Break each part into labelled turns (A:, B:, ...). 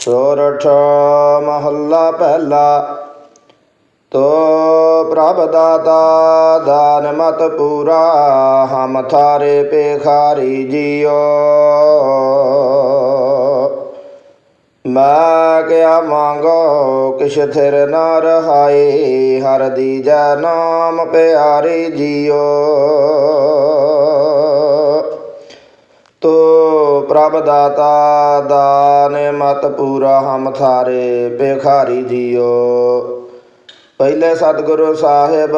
A: ਸੋਰਠ ਮਹੱਲਾ ਪਹਿਲਾ, ਤੋ ਪ੍ਰਭ ਦਾਤਾ ਦਾਨ ਮਤ ਪੂਰਾ, ਹਮ ਥਾਰੇ ਪੇਖਾਰੀ ਜੀਓ। ਮੈਂ ਕਿਆ ਮੰਗੋ, ਕਿਛ ਥਿਰ ਨਾ ਰਹਾਏ, ਹਰ ਦੀਜੈ ਨਾਮ ਪਿਆਰੀ ਜੀਓ। ਤੋ ਪ੍ਰਭ ਦਾਤਾ ਦਾਨ ਮਤ ਪੂਰਾ ਹਮ ਥਾਰੇ ਬੇਖਾਰੀ ਜੀਓ। ਪਹਿਲੇ ਸਤਿਗੁਰੂ ਸਾਹਿਬ,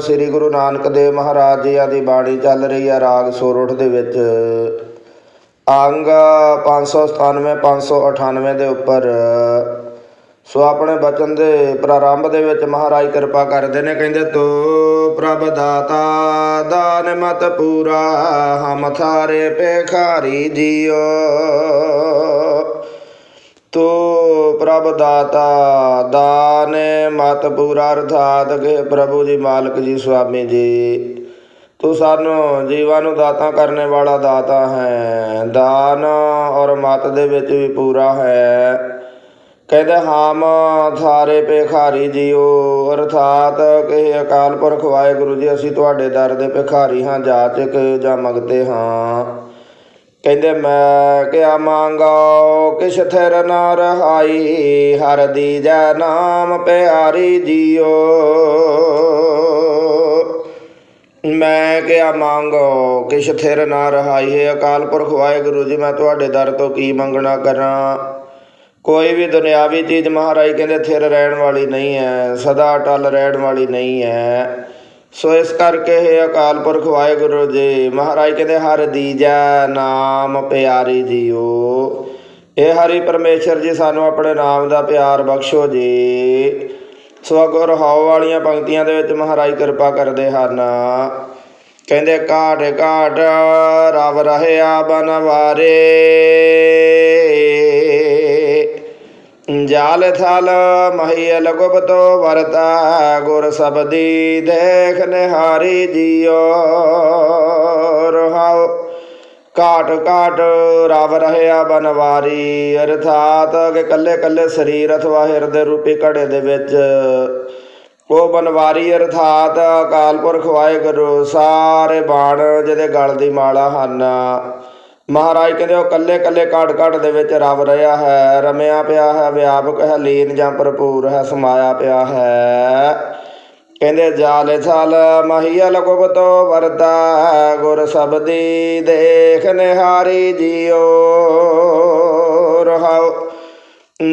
A: ਸ੍ਰੀ ਗੁਰੂ ਨਾਨਕ ਦੇਵ ਮਹਾਰਾਜ ਜੀਆਂ ਦੀ ਬਾਣੀ ਚੱਲ ਰਹੀ ਹੈ ਰਾਗ ਸੋਰਠ ਦੇ ਵਿੱਚ। ਅੰਗ 597 598 ਦੇ ਉੱਪਰ। ਸੋ ਆਪਣੇ ਬਚਨ ਦੇ ਪ੍ਰਾਰੰਭ ਦੇ ਵਿੱਚ ਮਹਾਰਾਜ ਕਿਰਪਾ ਕਰਦੇ ਨੇ, ਕਹਿੰਦੇ, ਤੋ ਪ੍ਰਭ ਦਾਤਾ, ਦਾਨ ਮਤ ਪੂਰਾ, ਹਮ ਥਾਰੇ ਪੇਖਾਰੀ ਜੀਓ। ਤੋ ਪ੍ਰਭ ਦਾਤਾ, ਦਾਨ ਮਤ ਪੂਰਾ, ਅਰਥਾਤ ਕਿ ਪ੍ਰਭੂ ਜੀ, ਮਾਲਕ ਜੀ, ਸੁਆਮੀ ਜੀ, ਤੂੰ ਸਾਨੂੰ ਜੀਵਾਂ ਨੂੰ ਦਾਤਾ ਕਰਨੇ ਵਾਲਾ ਦਾਤਾ ਹੈ, ਦਾਨ ਔਰ ਮਤ ਦੇ ਵਿੱਚ ਵੀ ਪੂਰਾ ਹੈ। ਕਹਿੰਦੇ, ਹਾਮ ਥਾਰੇ ਭਿਖਾਰੀ ਜੀਓ, ਅਰਥਾਤ ਕਿ ਅਕਾਲ ਪੁਰਖ ਵਾਹਿਗੁਰੂ ਜੀ, ਅਸੀਂ ਤੁਹਾਡੇ ਦਰ ਦੇ ਭਿਖਾਰੀ ਹਾਂ ਜਾਚਕ ਜਾਂ ਮੰਗਤੇ ਹਾਂ। ਕਹਿੰਦੇ, ਮੈਂ ਕਿਆ ਮੰਗਾਓ ਕਿਛ ਥਿਰ ਨਾ ਰਹਾਈ, ਹਰ ਦੀਜੈ ਨਾਮ ਪਿਆਰੀ ਜੀਓ। ਮੈਂ ਕਿਆ ਮੰਗੋ, ਕਿਛ ਥਿਰ ਨਾ ਰਹਾਈ, ਹੈ ਅਕਾਲ ਪੁਰਖ ਵਾਹਿਗੁਰੂ ਜੀ, ਮੈਂ ਤੁਹਾਡੇ ਦਰ ਤੋਂ ਕੀ ਮੰਗਣਾ ਕਰਾਂ? ਕੋਈ ਵੀ ਦੁਨਿਆਵੀ ਚੀਜ਼ ਮਹਾਰਾਜ ਕਹਿੰਦੇ ਥਿਰ ਰਹਿਣ ਵਾਲੀ ਨਹੀਂ ਹੈ, ਸਦਾ ਟਲ ਰਹਿਣ ਵਾਲੀ ਨਹੀਂ ਹੈ। ਸੋ ਇਸ ਕਰਕੇ ਇਹ ਅਕਾਲ ਪੁਰਖ ਵਾਹਿਗੁਰੂ ਜੀ, ਮਹਾਰਾਜ ਕਹਿੰਦੇ ਹਰ ਦੀਜੈ ਨਾਮ ਪਿਆਰੀ ਜੀਓ। ਇਹ ਹਰੀ ਪਰਮੇਸ਼ਰ ਜੀ, ਸਾਨੂੰ ਆਪਣੇ ਨਾਮ ਦਾ ਪਿਆਰ ਬਖਸ਼ੋ ਜੀ। ਸੋ ਅਗੋ ਰਹਾਉ ਵਾਲੀਆਂ ਪੰਕਤੀਆਂ ਦੇ ਵਿੱਚ ਮਹਾਰਾਜ ਕਿਰਪਾ ਕਰਦੇ ਹਨ। ਕਹਿੰਦੇ ਕਾਟ ਕਾਟ ਰਵ ਰਹਿਆ ਬਨਵਾਰੇ। ਜਾਲ ਥਲ ਮਹੀਲ ਗੁਪਤੋ ਵਰਤਾ, ਗੁਰ ਸਬਦੀ ਦੇਖ ਨਿਹਾਰੀ ਜੀਓ ਰਹਾਉ ਕਾਟ ਕਾਟ ਰਵ ਰਹਿਆ ਬਨਵਾਰੀ, ਅਰਥਾਤ ਕਿ ਕੱਲੇ ਕੱਲੇ ਸਰੀਰ ਅਥਵਾ ਹਿਰਦੇ ਰੂਪੀ ਘੜੇ ਦੇ ਵਿੱਚ। ਉਹ ਬਨਵਾਰੀ, ਅਰਥਾਤ ਅਕਾਲ ਪੁਰਖ ਵਾਹਿਗੁਰੂ, ਸਾਰੇ ਬਾਣ ਜਿਹਦੇ ਗਲ ਦੀ ਮਾਲਾ ਹਨ। ਮਹਾਰਾਜ ਕਹਿੰਦੇ ਉਹ ਕੱਲੇ ਕੱਲੇ ਕਾਟ ਕਾਟ ਦੇ ਵਿੱਚ ਰਵ ਰਿਹਾ ਹੈ, ਰਮਿਆ ਪਿਆ ਹੈ, ਵਿਆਪਕ ਹੈ, ਲੀਨ ਜਾਂ ਭਰਪੂਰ ਹੈ, ਸਮਾਇਆ ਪਿਆ ਹੈ। ਕਹਿੰਦੇ ਜਾਲ ਥਲ ਮਹੀਲ ਗੁਪਤੋ ਵਰਦਾ, ਗੁਰ ਸਬਦੀ ਦੇਖ ਨਿਹਾਰੀ ਜੀਓ ਰਹਾਉ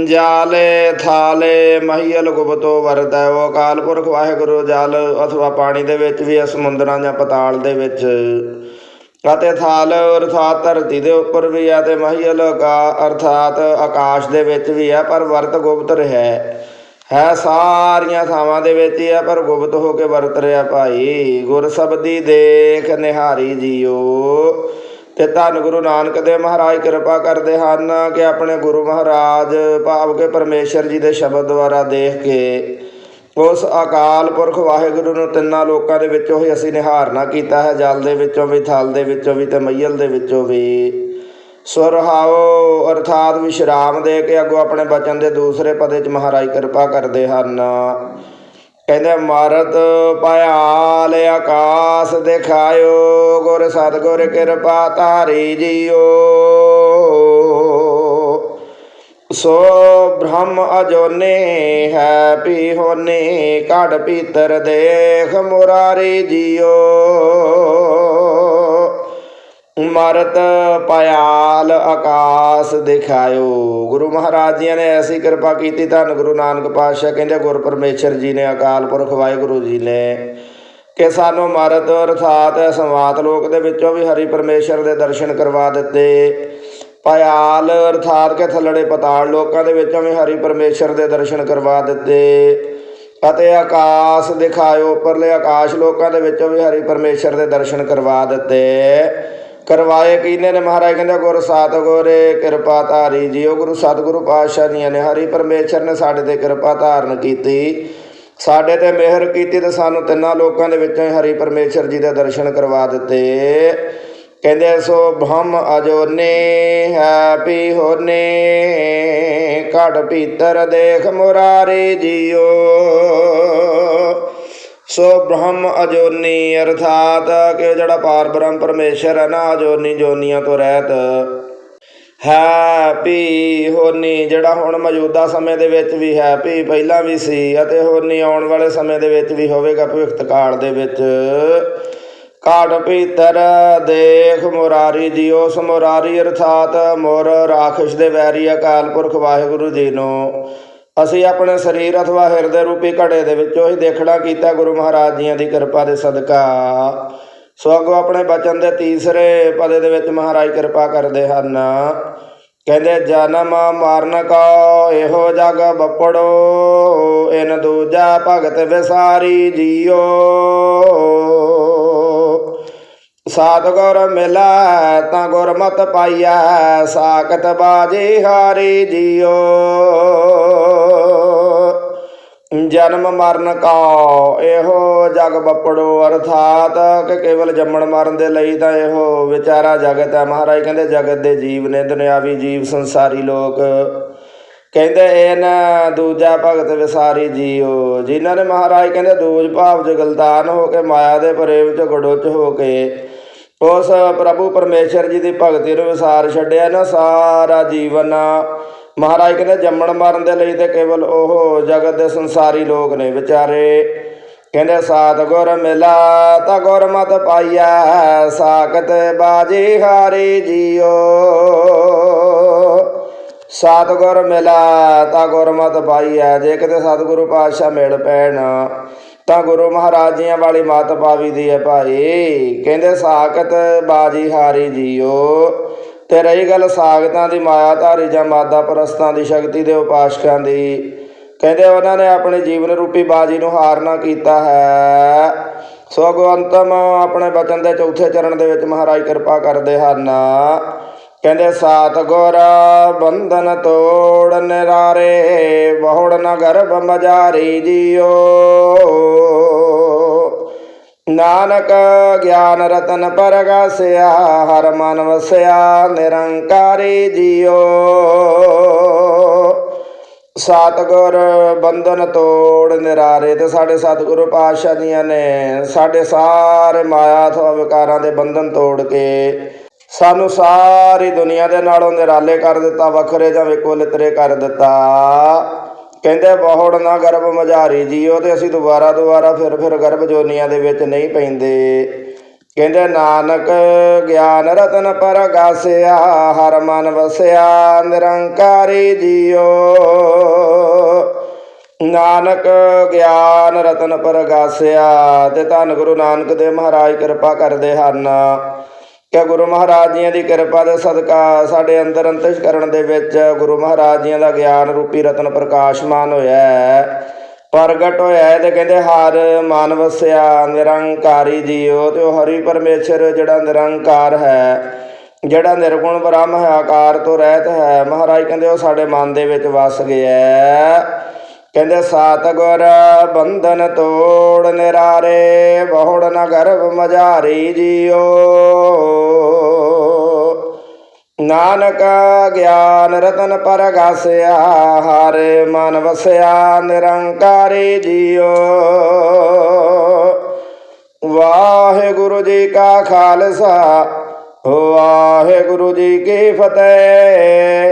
A: ਜਾਲੇ ਥਾਲੇ ਮਹੀਲ ਗੁਪਤੋ ਵਰਦਾ, ਉਹ ਅਕਾਲ ਪੁਰਖ ਵਾਹਿਗੁਰੂ, ਜਲ ਅਥਵਾ ਪਾਣੀ ਦੇ ਵਿੱਚ ਵੀ ਹੈ, ਸਮੁੰਦਰਾਂ ਜਾਂ ਪਤਾਲ ਦੇ ਵਿੱਚ। ਅਤੇ ਥਾਲ ਅਰਥਾਤ ਧਰਤੀ ਦੇ ਉੱਪਰ ਵੀ ਹੈ ਤੇ ਮਹੀਲ ਅਰਥਾਤ ਆਕਾਸ਼ ਦੇ ਵਿੱਚ ਵੀ ਹੈ, ਪਰ ਵਰਤ ਗੁਪਤ ਰਿਹਾ। ਹੈ ਸਾਰੀਆਂ ਥਾਵਾਂ ਦੇ ਵਿੱਚ ਹੀ ਹੈ, ਪਰ ਗੁਪਤ ਹੋ ਕੇ ਵਰਤ ਰਿਹਾ ਭਾਈ। ਗੁਰ ਸਬਦੀ ਦੇਖ ਨਿਹਾਰੀ ਜੀਓ। ਤੇ ਧੰਨ ਗੁਰੂ ਨਾਨਕ ਦੇਵ ਮਹਾਰਾਜ ਕਿਰਪਾ ਕਰਦੇ ਹਨ ਕਿ ਆਪਣੇ ਗੁਰੂ ਮਹਾਰਾਜ ਭਾਵ ਕੇ ਪਰਮੇਸ਼ਰ ਜੀ ਦੇ ਸ਼ਬਦ ਦੁਆਰਾ ਦੇਖ ਕੇ ਉਸ ਅਕਾਲ ਪੁਰਖ ਵਾਹਿਗੁਰੂ ਨੂੰ ਤਿੰਨਾਂ ਲੋਕਾਂ ਦੇ ਵਿੱਚੋਂ ਹੀ ਅਸੀਂ ਨਿਹਾਰਨਾ ਕੀਤਾ ਹੈ। ਜਲ ਦੇ ਵਿੱਚੋਂ ਵੀ, ਥਲ ਦੇ ਵਿੱਚੋਂ ਵੀ ਤੇ ਮਈਲ ਦੇ ਵਿੱਚੋਂ ਵੀ। ਸੁਰਹਾਓ ਅਰਥਾਤ ਵਿਸ਼ਰਾਮ ਦੇ ਕੇ ਅੱਗੋਂ ਆਪਣੇ ਬਚਨ ਦੇ ਦੂਸਰੇ ਪਦੇ ਚ ਮਹਾਰਾਜ ਕਿਰਪਾ ਕਰਦੇ ਹਨ। ਕਹਿੰਦੇ ਮਾਰਤ ਭਿਆਲ ਆਕਾਸ ਦਿਖਾਇਓ, ਗੁਰ ਸਤਗੁਰ ਕਿਰਪਾ ਧਾਰੀ ਜੀਓ। ਸੋ ਬ੍ਰਹਮ ਅਜੋਨੇ ਹੈ ਪੀ ਹੋਨੇ ਘੜ ਪੀਤਰ ਦੇਖ ਮੁਰਾਰੀ ਜੀਓ। ਮਰਤ ਪਿਆਲ ਆਕਾਸ ਦਿਖਾਇਓ। ਗੁਰੂ ਮਹਾਰਾਜ ਜੀ ਨੇ ਐਸੀ ਕਿਰਪਾ ਕੀਤੀ, ਧੰਨ ਗੁਰੂ ਨਾਨਕ ਪਾਤਸ਼ਾਹ ਕਹਿੰਦੇ, ਗੁਰ ਪਰਮੇਸ਼ਰ ਜੀ ਨੇ, ਅਕਾਲ ਪੁਰਖ ਵਾਹਿਗੁਰੂ ਜੀ ਨੇ, ਕਿ ਸਾਨੂੰ ਮਰਤ, ਅਰਥਾਤ ਸੰਵਾਤ ਲੋਕ ਦੇ ਵਿੱਚੋਂ ਵੀ ਹਰੀ ਪਰਮੇਸ਼ਰ ਦੇ ਦਰਸ਼ਨ ਕਰਵਾ ਦਿੱਤੇ। ਪਿਆਲ ਅਰਥਾਤ ਕਿ ਥੱਲੜੇ ਪਤਾਲ ਲੋਕਾਂ ਦੇ ਵਿੱਚੋਂ ਵੀ ਹਰੀ ਪਰਮੇਸ਼ਰ ਦੇ ਦਰਸ਼ਨ ਕਰਵਾ ਦਿੱਤੇ। ਅਤੇ ਆਕਾਸ਼ ਦਿਖਾਇਓ, ਉੱਪਰਲੇ ਆਕਾਸ਼ ਲੋਕਾਂ ਦੇ ਵਿੱਚੋਂ ਵੀ ਹਰੀ ਪਰਮੇਸ਼ਰ ਦੇ ਦਰਸ਼ਨ ਕਰਵਾ ਦਿੱਤੇ। ਕਰਵਾਏ ਕੀਨੇ ਨੇ ਮਹਾਰਾਜ? ਕਹਿੰਦੇ, ਗੁਰ ਸਤਿਗੁਰੇ, ਕਿਰਪਾ ਧਾਰੀ ਜੀਓ। ਗੁਰੂ ਸਤਿਗੁਰੂ ਪਾਤਸ਼ਾਹ ਜੀਆਂ ਨੇ ਹਰੀ ਪਰਮੇਸ਼ਰ ਨੇ ਸਾਡੇ ਤੇ ਕਿਰਪਾ ਧਾਰਨ ਕੀਤੀ। ਸਾਡੇ ਤੇ ਮਿਹਰ ਕੀਤੀ ਤੇ ਸਾਨੂੰ ਤਿੰਨਾਂ ਲੋਕਾਂ ਦੇ ਵਿੱਚੋਂ ਹੀ ਹਰੀ ਪਰਮੇਸ਼ਰ ਜੀ ਦੇ ਦਰਸ਼ਨ ਕਰਵਾ ਦਿੱਤੇ। ਕਹਿੰਦੇ ਸੋ ਬ੍ਰਹਮ ਅਜੋਨੇ ਹੈ ਪੀ ਹੋਨੇ ਘਟ ਭੀਤਰ ਦੇਖ ਮੁਰਾਰੇ ਜੀਓ। ਸੋ ਬ੍ਰਹਮ ਅਜੋਨੀ ਅਰਥਾਤ ਕਿ ਜਿਹੜਾ ਪਾਰ ਬ੍ਰਹਮ ਪਰਮੇਸ਼ਰ ਹੈ ਨਾ, ਅਜੋਨੀ ਜੋਨੀਆਂ ਤੋਂ ਰਹਿਤ। ਹੈ ਵੀ ਹੋਨੀ ਜਿਹੜਾ ਹੁਣ ਮੌਜੂਦਾ ਸਮੇਂ ਦੇ ਵਿੱਚ ਵੀ ਹੈ ਵੀ ਪਹਿਲਾਂ ਵੀ ਸੀ ਅਤੇ ਹੋਨੀ ਆਉਣ ਵਾਲੇ ਸਮੇਂ ਦੇ ਵਿੱਚ ਵੀ ਹੋਵੇਗਾ ਭਵਿੱਖਤ ਕਾਲ ਦੇ ਵਿੱਚ। ਕਾਟ ਭੀਤਰ ਦੇਖ ਮੁਰਾਰੀ ਜੀ ਉਸ ਮੁਰਾਰੀ ਅਰਥਾਤ ਮੁਰ ਰਾਖਸ਼ ਦੇ ਵੈਰੀ ਅਕਾਲ ਪੁਰਖ ਵਾਹਿਗੁਰੂ ਜੀ ਨੂੰ। ਅਸੀਂ ਆਪਣੇ ਸਰੀਰ ਅਥਵਾ ਹਿਰਦੇ ਰੂਪੀ ਘੜੇ ਦੇ ਵਿੱਚੋਂ ਹੀ ਦੇਖਣਾ ਕੀਤਾ ਗੁਰੂ ਮਹਾਰਾਜ ਜੀਆਂ ਦੀ ਕਿਰਪਾ ਦੇ ਸਦਕਾ। ਸੋ ਅੱਗੋਂ ਆਪਣੇ ਬਚਨ ਦੇ ਤੀਸਰੇ ਪਦੇ ਦੇ ਵਿੱਚ ਮਹਾਰਾਜ ਕਿਰਪਾ ਕਰਦੇ ਹਨ। ਕਹਿੰਦੇ, ਜਨਮ ਮਰਨ ਕੋ ਇਹੋ ਜਗ ਬੱਪੜੋ, ਇਨ ਦੂਜਾ ਭਗਤ ਵਿਸਾਰੀ ਜੀਓ। ਸਤਿਗੁਰ ਮਿਲੈ, ਤਾਂ ਗੁਰਮਤ ਪਾਈਐ, ਸਾਖਤ ਬਾਜੀ ਹਾਰੀ ਜੀਓ। ਜਨਮ ਮਰਨ ਕਾ ਇਹੋ ਜਗ ਬਪੜੋ, ਅਰਥਾਤ ਕਿ ਕੇਵਲ ਜੰਮਣ ਮਰਨ ਦੇ ਲਈ ਤਾਂ ਇਹੋ ਵਿਚਾਰਾ ਜਗਤ ਹੈ। ਮਹਾਰਾਜ ਕਹਿੰਦੇ, ਜਗਤ ਦੇ ਜੀਵ ਨੇ ਦੁਨਿਆਵੀ ਜੀਵ, ਸੰਸਾਰੀ ਲੋਕ। ਕਹਿੰਦੇ, ਇਹਨ ਦੂਜਾ ਭਗਤ ਵਿਸਾਰੀ ਜੀਓ। ਜਿਨ੍ਹਾਂ ਨੇ ਮਹਾਰਾਜ ਕਹਿੰਦੇ, ਦੂਜ ਭਾਵ ਜਗਲਦਾਨ ਹੋ ਕੇ, ਮਾਇਆ ਦੇ ਪ੍ਰੇਮ ਚ ਗੜੁੱਚ ਹੋ ਕੇ ਉਸ ਪ੍ਰਭੂ ਪਰਮੇਸ਼ਰ ਜੀ ਦੀ ਭਗਤੀ ਨੂੰ ਵਿਸਾਰ ਛੱਡਿਆ ਨਾ ਸਾਰਾ ਜੀਵਨ। ਮਹਾਰਾਜ ਕਹਿੰਦੇ, ਜੰਮਣ ਮਰਨ ਦੇ ਲਈ ਤੇ ਕੇਵਲ ਉਹ ਜਗਤ ਦੇ ਸੰਸਾਰੀ ਲੋਕ ਨੇ ਵਿਚਾਰੇ। ਕਹਿੰਦੇ, ਸਾਤ ਗੁਰ ਮਿਲਾ, ਤਾ ਗੁਰਮਤ ਪਾਈਆ ਸਾਖਤ ਬਾਜੀ ਹਾਰੀ ਜੀਓ। ਸਤਿਗੁਰ ਮਿਲਾ, ਤਾਂ ਗੁਰਮਤਿ ਪਾਈਐ, ਜੇ ਕਿਤੇ ਸਤਿਗੁਰੂ ਪਾਤਸ਼ਾਹ ਮਿਲ ਪੈਣ। ਤਾਂ ਗੁਰੂ ਮਹਾਰਾਜ ਜੀਆਂ ਵਾਲੀ ਮਤ ਪਾਵੀ ਦੀ ਹੈ ਭਾਈ। ਕਹਿੰਦੇ, ਸਾਖਤ ਬਾਜੀ ਹਾਰੀ ਜੀਓ, ਤੇ ਰਹੀ ਗੱਲ ਸਾਗਤਾਂ ਦੀ ਮਾਇਆ ਧਾਰੀ ਜਾਂ ਮਾਦਾ ਪਰਸਤਾਂ ਦੀ ਸ਼ਕਤੀ ਦੇ ਉਪਾਸ਼ਕਾਂ ਦੀ। ਕਹਿੰਦੇ, ਉਹਨਾਂ ਨੇ ਆਪਣੇ ਜੀਵਨ ਰੂਪੀ ਬਾਜੀ ਨੂੰ ਹਾਰਨਾ ਕੀਤਾ ਹੈ। ਸੋ ਅਗਵੰਤਮ ਆਪਣੇ ਬਚਨ ਦੇ ਚੌਥੇ ਚਰਨ ਦੇ ਵਿੱਚ ਮਹਾਰਾਜ ਕਿਰਪਾ ਕਰਦੇ ਹਨ। ਕਹਿੰਦੇ, ਸਾਤ ਗੁਰ ਬੰਧਨ ਤੋੜ ਨਿਰਾਰੇ, ਬਹੁੜ ਨ ਗਰਭ ਜੀਓ। ਨਾਨਕ ਗਿਆਨ ਰਤਨ ਪਰਗਾਸਿਆ, ਹਰ ਮਨ ਵਸਿਆ, ਨਿਰੰਕਾਰੀ ਜੀਓ। ਸਤਿਗੁਰ ਬੰਧਨ ਤੋੜ ਨਿਰਾਰੇ ਤੇ ਸਾਡੇ ਸਤਿਗੁਰੂ ਪਾਤਸ਼ਾਹ ਜੀਆਂ ਨੇ ਸਾਡੇ ਸਾਰੇ ਮਾਇਆ ਅਥਵਾ ਵਿਕਾਰਾਂ ਦੇ ਬੰਧਨ ਤੋੜ ਕੇ ਸਾਨੂੰ ਸਾਰੀ ਦੁਨੀਆ ਦੇ ਨਾਲੋਂ ਨਿਰਾਲੇ ਕਰ ਦਿੱਤਾ, ਵੱਖਰੇ ਜਾਂ ਵਿਕੋਲਿਤਰੇ ਕਰ ਦਿੱਤਾ। ਕਹਿੰਦੇ ਬਹੁੜ ਨਾ ਗਰਭ ਮਝਾਰੀ ਜੀਓ ਤੇ ਅਸੀਂ ਦੁਬਾਰਾ ਦੁਬਾਰਾ ਫਿਰ ਫਿਰ ਗਰਭ ਜੋਨੀਆਂ ਦੇ ਵਿੱਚ ਨਹੀਂ ਪੈਂਦੇ। ਕਹਿੰਦੇ ਨਾਨਕ ਗਿਆਨ ਰਤਨ ਪਰਗਾਸਿਆ ਹਰ ਮਨ ਵਸਿਆ, ਨਿਰੰਕਾਰੀ ਜੀਓ। ਨਾਨਕ ਗਿਆਨ ਰਤਨ ਪਰਗਾਸਿਆ ਤੇ ਧੰਨ ਗੁਰੂ ਨਾਨਕ ਦੇਵ ਮਹਾਰਾਜ ਕਿਰਪਾ ਕਰਦੇ ਹਨ। ਕਿ ਗੁਰੂ ਮਹਾਰਾਜ ਜੀਆਂ ਦੀ ਕਿਰਪਾ ਦੇ ਸਦਕਾ ਸਾਡੇ ਅੰਦਰ ਅੰਤਿਸ਼ਕਰਣ ਦੇ ਵਿੱਚ ਗੁਰੂ ਮਹਾਰਾਜ ਜੀਆਂ ਦਾ ਗਿਆਨ ਰੂਪੀ ਰਤਨ ਪ੍ਰਕਾਸ਼ਮਾਨ ਹੋਇਆ ਹੈ ਪ੍ਰਗਟ ਹੋਇਆ ਹੈ ਤੇ ਕਹਿੰਦੇ, ਹਰ ਮਨ ਵਸਿਆ ਨਿਰੰਕਾਰੀ ਜੀਓ, ਤੇ ਉਹ ਹਰੀ ਪਰਮੇਸ਼ਰ ਜਿਹੜਾ ਨਿਰੰਕਾਰ ਹੈ, ਜਿਹੜਾ ਨਿਰਗੁਣ ਬ੍ਰਹਮ ਹੈ, ਆਕਾਰ ਤੋਂ ਰਹਿਤ ਹੈ ਮਹਾਰਾਜ ਕਹਿੰਦੇ, ਉਹ ਸਾਡੇ ਮਨ ਦੇ ਵਿੱਚ ਵਸ ਗਿਆ ਹੈ। ਕਹਿੰਦੇ ਸਤਿਗੁਰ ਬੰਧਨ ਤੋੜ ਨਿਰਾਰੇ, ਬਹੁੜ ਨ ਗਰਭ ਮਝਾਰੀ ਜੀਓ। ਨਾਨਕ ਗਿਆਨ ਰਤਨ ਪਰਗਾਸਿਆ, ਹਰ ਮਨ ਵਸਿਆ ਨਿਰੰਕਾਰੀ ਜੀਓ। ਵਾਹਿਗੁਰੂ ਜੀ ਕਾ ਖਾਲਸਾ, ਵਾਹਿਗੁਰੂ ਜੀ ਕੀ ਫਤਿਹ।